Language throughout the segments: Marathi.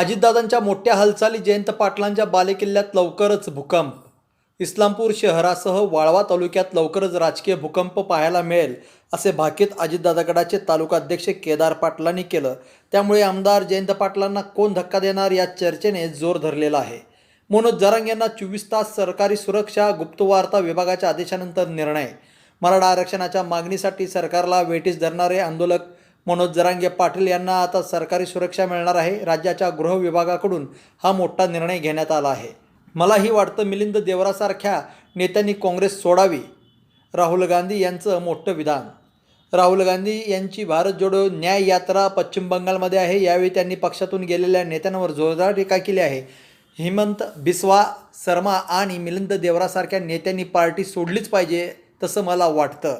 अजितदादांच्या मोठ्या हालचाली जयंत पाटलांच्या बालेकिल्ल्यात लवकरच भूकंप. इस्लामपूर शहरासह वाळवा तालुक्यात लवकरच राजकीय भूकंप पाहायला मिळेल असे भाकीत अजितदादागडाचे तालुका अध्यक्ष केदार पाटलांनी केलं. त्यामुळे आमदार जयंत पाटलांना कोण धक्का देणार या चर्चेने जोर धरलेला आहे. मनोज जरांग यांना चोवीस तास सरकारी सुरक्षा गुप्तवार्ता विभागाच्या आदेशानंतर निर्णय. मराठा आरक्षणाच्या मागणीसाठी सरकारला वेटीस धरणारे आंदोलक मनोज जरांगे पाटील यांना आता सरकारी सुरक्षा मिळणार आहे. राज्याच्या गृह विभागाकडून हा मोठा निर्णय घेण्यात आला आहे. मलाही वाटतं मिलिंद देवरासारख्या नेत्यांनी काँग्रेस सोडावी. राहुल गांधी यांचं मोठं विधान. राहुल गांधी यांची भारत जोडो न्याय यात्रा पश्चिम बंगालमध्ये आहे. यावेळी त्यांनी पक्षातून गेलेल्या नेत्यांवर जोरदार टीका केली आहे. हेमंत बिस्वा शर्मा आणि मिलिंद देवरासारख्या नेत्यांनी पार्टी सोडलीच पाहिजे तसं मला वाटतं.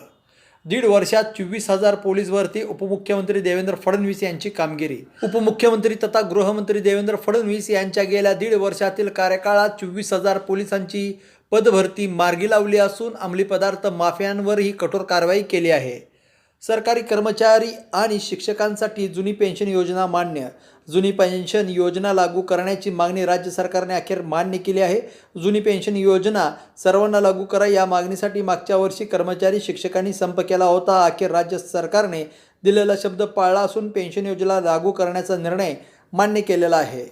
दीड वर्षात चोवीस हजार पोलीस भरती उपमुख्यमंत्री देवेंद्र फडणवीस यांची कामगिरी. उपमुख्यमंत्री तथा गृहमंत्री देवेंद्र फडणवीस यांच्या गेल्या दीड वर्षातील कार्यकाळात चोवीस हजार पोलिसांची पदभरती मार्गी लावली असून अंमली पदार्थ माफियांवरही कठोर कारवाई केली आहे. सरकारी कर्मचारी आणि शिक्षकांसाठी जुनी पेन्शन योजना मान्य. जुनी पेन्शन योजना लागू करण्याची मागणी राज्य सरकारने अखेर मान्य केली आहे. जुनी पेन्शन योजना सर्वांना लागू करा या मागणीसाठी मागच्या वर्षी कर्मचारी शिक्षकांनी संप केला होता. अखेर राज्य सरकारने दिलेला शब्द पाळला असून पेन्शन योजना लागू करण्याचा निर्णय मान्य केलेला आहे.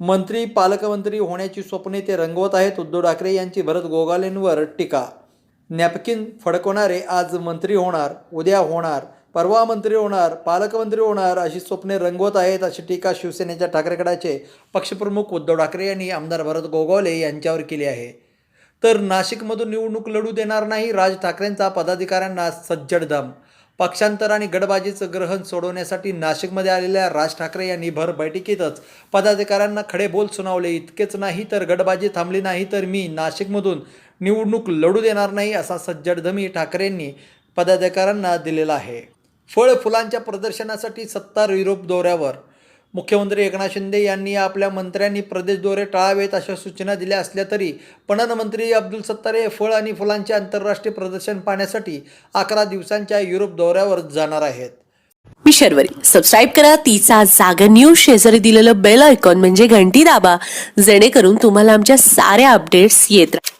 मंत्री पालकमंत्री होण्याची स्वप्ने ते रंगवत आहेत. उद्धव ठाकरे यांची भरत गोगालेंवर टीका नॅपकिन फडकवणारे आज मंत्री होणार उद्या होणार परवा मंत्री होणार पालकमंत्री होणार अशी स्वप्ने रंगवत आहेत अशी टीका शिवसेनेच्या ठाकरे गटाचे पक्षप्रमुख उद्धव ठाकरे यांनी आमदार भरत गोगावले यांच्यावर केली आहे. तर नाशिकमधून निवडणूक लढू देणार नाही राज ठाकरेंचा पदाधिकाऱ्यांना सज्जड दम पक्षांतर आणि गडबाजीचं ग्रहण सोडवण्यासाठी नाशिकमध्ये आलेल्या राज ठाकरे यांनी भर बैठकीतच पदाधिकाऱ्यांना खडे बोल सुनावले. इतकेच नाही तर गडबाजी थांबली नाही तर मी नाशिकमधून निवडणूक लढू देणार नाही असा सज्जडधमी ठाकरेंनी पदाधिकाऱ्यांना दिलेला आहे. फळ फुलांच्या प्रदर्शनासाठी सत्तार युरोप दौऱ्यावर मुख्यमंत्री एकनाथ शिंदे यांनी आपल्या मंत्र्यांनी प्रदेश दौरे टाळावेत अशा सूचना दिल्या असल्या तरी पणन मंत्री अब्दुल सत्तार हे फळ आणि फुलांचे आंतरराष्ट्रीय प्रदर्शन पाहण्यासाठी अकरा दिवसांच्या युरोप दौऱ्यावर जाणार आहेत. मी शर्वरी. सबस्क्राईब करा. तिचा जागर न्यूज शेजारी दिलेलं बेल आयकॉन म्हणजे घंटी दाबा. जेणेकरून तुम्हाला आमच्या साऱ्या अपडेट्स येत राहतील